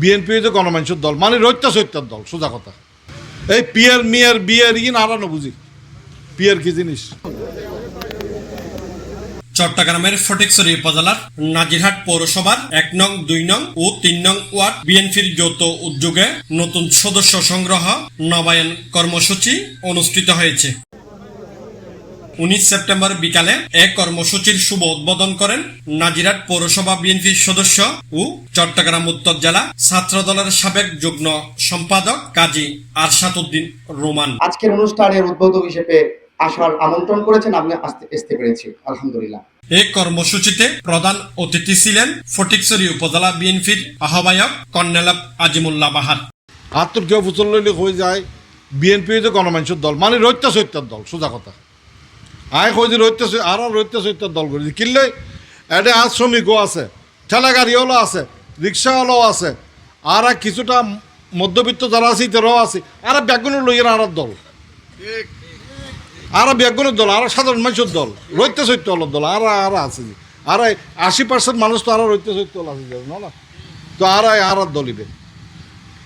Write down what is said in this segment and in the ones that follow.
BNP যে গণমানুষের দল মানে রৈত্য সৈত্যর দল, সোজা কথা। এই পিয়ার, মিয়ার, বিয়ার ইন আরানো বুঝি। পিয়ার কি জিনিস? চট্টগ্রামের ফটিকছড়ি উপজেলার নাজিরহাট পৌরসভার এক নং, দুই নং ও তিন নং ওয়ার্ড বিএনপির যৌথ উদ্যোগে নতুন সদস্য সংগ্রহ নবায়ন কর্মসূচি অনুষ্ঠিত হয়েছে। উনিশ সেপ্টেম্বর বিকালে এক কর্মসূচির শুভ উদ্বোধন করেন নাজিরহাট পৌরসভা বিএনপির সদস্য ও চট্টগ্রাম উত্তর জেলা ছাত্র দলের সাবেক যুগ্ম সম্পাদক কাজী আরশাদ উদ্দিন রোমান। আজকের অনুষ্ঠানের উদ্বোধক হিসেবে আসার আমন্ত্রণ করেছেন আমি আসতে আসতে পেরেছি আলহামদুলিল্লাহ। এই কর্মসূচিতে প্রধান অতিথি ছিলেন ফটিকছড়ি উপজেলা বিএনপির আহ্বায়ক কর্নেল আজিমুল্লাহ বাহার। আত্মর কেউ ফুচল লইলে হয়ে যায় বিএনপি গণমানুষের দল মানে রৈত্য সৈত্যর দল সোজা কথা। আয় কই যে রৈত্য সৈ- আর রৈত্য সৈত্যর দল করেছি কিনলে এটা আজ শ্রমিকও আছে ঠেলা গাড়িওয়ালা আছে, রিক্সাওয়ালাও আছে, আর কিছুটা মধ্যবিত্ত যারা আছে তারাও আছে, আর ব্যাগুনের লইয়ের আর দল। আর ব্যাগুনের দল, আর সাধারণ মানুষের দল। রৈত্য সৈত্য হলের দল, আর আর আছে। আর এই আশি পার্সেন্ট মানুষ তো আর রৈত্য সৈত্য হল আছে না? তো আর এই আর দলিবে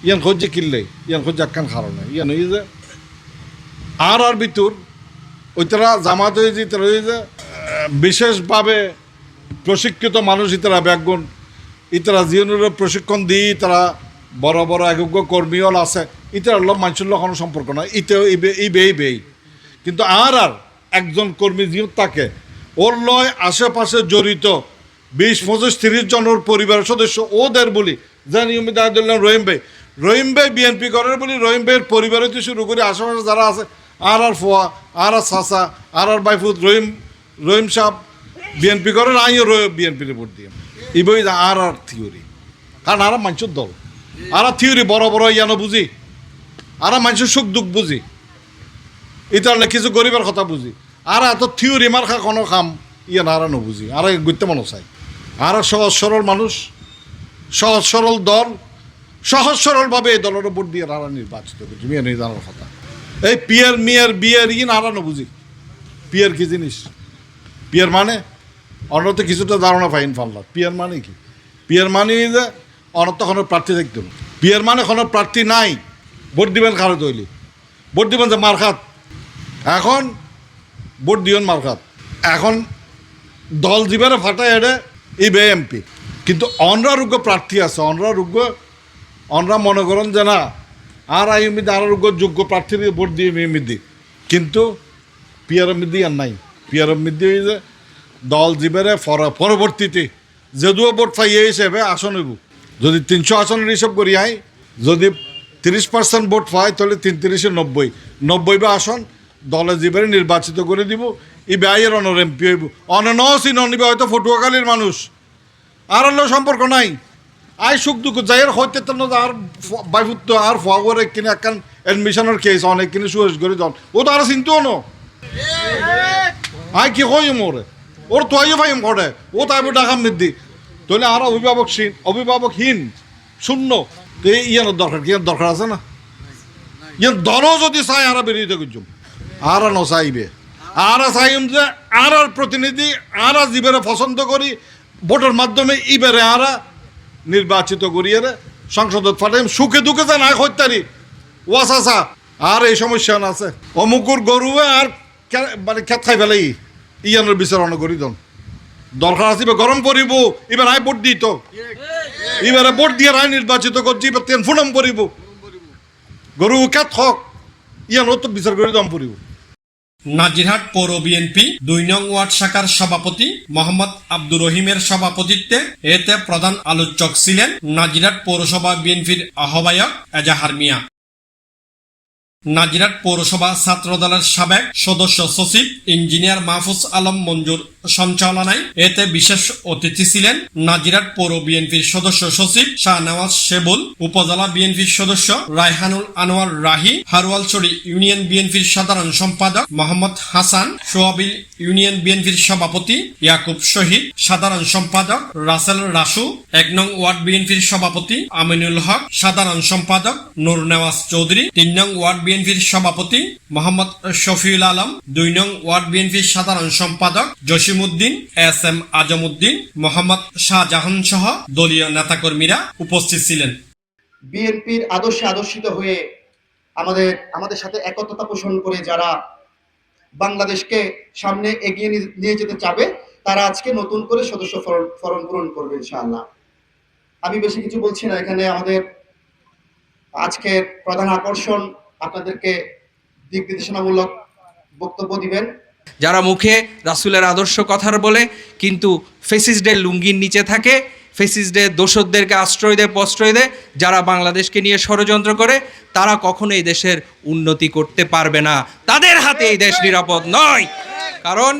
ইয়ান খোঁজে কিনলে, ইয়ান খোঁজে একখান খারণ ইয়ান ওই যে, আর আর ভিতর ওই তারা জামাত হয়ে যে তারা যে বিশেষভাবে প্রশিক্ষিত মানুষ ইতারা, ব্যাকগুণ। ইতারা জিওনের প্রশিক্ষণ দিয়ে তারা বড় বড় একজ্ঞ কর্মীল আছে। ইতার লোক, মানুষের লোক কোনো সম্পর্ক নয় ইতে ই বেই বেই কিন্তু আর আর একজন কর্মী জিও তাকে ওর লয় আশেপাশে জড়িত বিশ, পঁচিশ, তিরিশ জনের পরিবারের সদস্য, ওদের বলি, যে নিয়মিত রহিম ভাই রহিম ভাই বিএনপি করার বলি, রহিম ভাইয়ের পরিবারে শুরু করে, আশেপাশে যারা আছে আর আর ফোয়া আর আর সাসা আর আর বাইফুত, রহিম রহিম সাহ, বিএনপি করেন আমিও বিএনপি ভোট দিয়ে। এই বই আর আর থিওরি। কারণ আর মানুষের দল। আর থিওরি বড় বড় ইয়ানো বুঝি। আর মানুষের সুখ দুঃখ বুঝি। ইতারলে কিছু গরিবের কথা বুঝি। আর এত থিওরি মার খা কোনো কাম ইয়ে না আর বুঝি আর গত্যে মানুষ চাই আর সহজ সরল মানুষ, সহজ সরল দল, সহজ সরলভাবে এই দলের ভোট দিয়ে আর নির্বাচিত করছি মেয়ে নির্ধারণের কথা। এই পিয়ার, মিয়ার, বিয়ার, ইন, আর বুঝি। পিয়ার কি জিনিস? পিয়ার মানে? অন্য তো কিছুটা ধারণা পাইন ফাল্লা পিয়ার মানে কি? পিয়ার মানে যে অনত কোনো প্রার্থী দেখতে। পিয়ার মানে কোনো প্রার্থী নাই। ভোট দিবেন কারও তৈলি ভোট দিবেন যে মারখাত এখন ভোট দিবেন মারখাত এখন দল জিবারে ফাটায় এডে এই বে এমপি কিন্তু অনরারোগ্য প্রার্থী আছে। অনরারোগ্য অনরা মনে করেন যে না আর আই আইমিদি আরোগ্য যোগ্য প্রার্থীর ভোট দিয়ে এমনি কিন্তু পিয়ার মিদি আর নাই। পিয়ার মিদি ওই যে দল জিবেরে পরবর্তীতে যদিও ভোট পাই এই হিসেবে আসন হইব। যদি তিনশো আসনের হিসাব করি আই, যদি তিরিশ পার্সেন্ট ভোট পায় তাহলে তিন তিরিশে নব্বই। নব্বই বা আসন দলে জিবেরে নির্বাচিত করে দিব। এই ব্যয়ের অনর এমপি হইব। অননসি ননিবে হয়তো ফটুয়াখালীর মানুষ। আর হলো সম্পর্ক নাই। আই সুখ দুঃখ যাইয়ের হইতে তো না আর বাইফুত্ত আর ফোয়া করে কিনে একখান এডমিশনের কেস অনেক কিনে সুরেশ করে দন। ও তো আর চিন্তাও ন। আই কি কই মোরে ওর তো আইও ভাইম করে ও তাই ডাকাম নিদি। তাহলে আর অভিভাবকহীন অভিভাবকহীন শূন্য। তো ইয়ানোর দরকার কি? দরকার আছে না? ইয়ার দলও যদি চাই আর বেরিয়ে করছুম আর নচাইবে আর চাইম যে আর প্রতিনিধি আর জীবের পছন্দ করি, ভোটের মাধ্যমে ইবেরে আর নির্বাচিত করিয়ে সংসদত ফাটাইম সুখে দুঃখে যে নাই হত্যারি। ওয়াসা আর এই সমস্যা না আছে। অমুকুর গরুয়ে আর মানে খেত খাই ফেলাই ইয়ানোর বিচারণা করি দন দরকার আছে গরম পড়িব এবার আয় ভোট দিত এবারে ভোট দিয়ে রায় নির্বাচিত করছি, এবার তেন ফুনম পড়িব গরু খেত হক ইয়ানো তো বিচার করে দম পড়িব নাজিরহাট পৌর বিএনপি দুই নং ওয়ার্ড শাখার সভাপতি মোহাম্মদ আব্দুর রহিমের সভাপতিত্বে এতে প্রধান আলোচক ছিলেন নাজিরহাট পৌরসভা বিএনপির আহ্বায়ক এজাহার মিয়া। নাজিরহাট পৌরসভা ছাত্র দলের সাবেক সদস্য সচিব ইঞ্জিনিয়ার মাহফুজ আলম মঞ্জুর সঞ্চালনায় এতে বিশেষ অতিথি ছিলেন নাজিরহাট পৌর বিএনপির সদস্য সচিব শাহনওয়াজ শেবুল, উপজেলা বিএনপির সদস্য রায়হানুল আনোয়ার রাহি হারওয়ালছড়ি ইউনিয়ন বিএনপির সাধারণ সম্পাদক মোহাম্মদ হাসান সোয়াবিল ইউনিয়ন বিএনপির সভাপতি ইয়াকুব শহীদ, সাধারণ সম্পাদক রাসেল রাসু, এক নং ওয়ার্ড বিএনপির সভাপতি আমিনুল হক, সাধারণ সম্পাদক নুর নেওয়াজ চৌধুরী, তিন নং ওয়ার্ড বিএনপির সভাপতি মোহাম্মদ শফিউল আলম, দুই নং ওয়ার্ড বিএনপির সাধারণ সম্পাদক জসিমউদ্দিন, এস এম আজমউদ্দিন, মোহাম্মদ শাহজাহান সহ দলীয় নেতাকর্মীরা উপস্থিত ছিলেন। বিএনপির আদর্শে আদর্শিত হয়ে আমাদের আমাদের সাথে একত্রতা পোষণ করে যারা বাংলাদেশকে সামনে এগিয়ে নিয়ে যেতে চাবে, তারা আজকে নতুন করে সদস্য ফরম পূরণ করবে ইনশাআল্লাহ। আমি বেশি কিছু বলছি না, এখানে আমাদের আজকের প্রধান আকর্ষণ আপনাদেরকে দিক নির্দেশনামূলক বক্তব্য দিবেন। যারা মুখে রাসুলের আদর্শ কথার বলে, কিন্তু ফেসিসডের লুঙ্গির নিচে থাকে ফেসিসডের দোসরদেরকে আশ্রয় দেয়, প্রশ্রয় দেয়, যারা বাংলাদেশকে নিয়ে ষড়যন্ত্র করে, তারা কখনো এই দেশের উন্নতি করতে পারবে না। তাদের হাতে এই দেশ নিরাপদ নয়। কারণ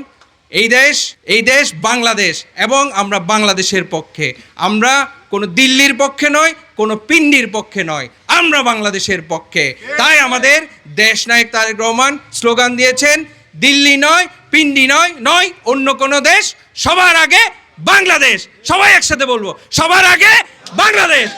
এই দেশ এই দেশ বাংলাদেশ, এবং আমরা বাংলাদেশের পক্ষে। আমরা কোনো দিল্লির পক্ষে নয়, কোনো পিন্ডির পক্ষে নয়। আমরা বাংলাদেশের পক্ষে। তাই আমাদের দেশ নায়ক তারেক রহমান স্লোগান দিয়েছেন, দিল্লি নয়, পিন্ডি নয় নয়, অন্য কোনো দেশ, সবার আগে বাংলাদেশ। সবাই একসাথে বলব, সবার আগে বাংলাদেশ।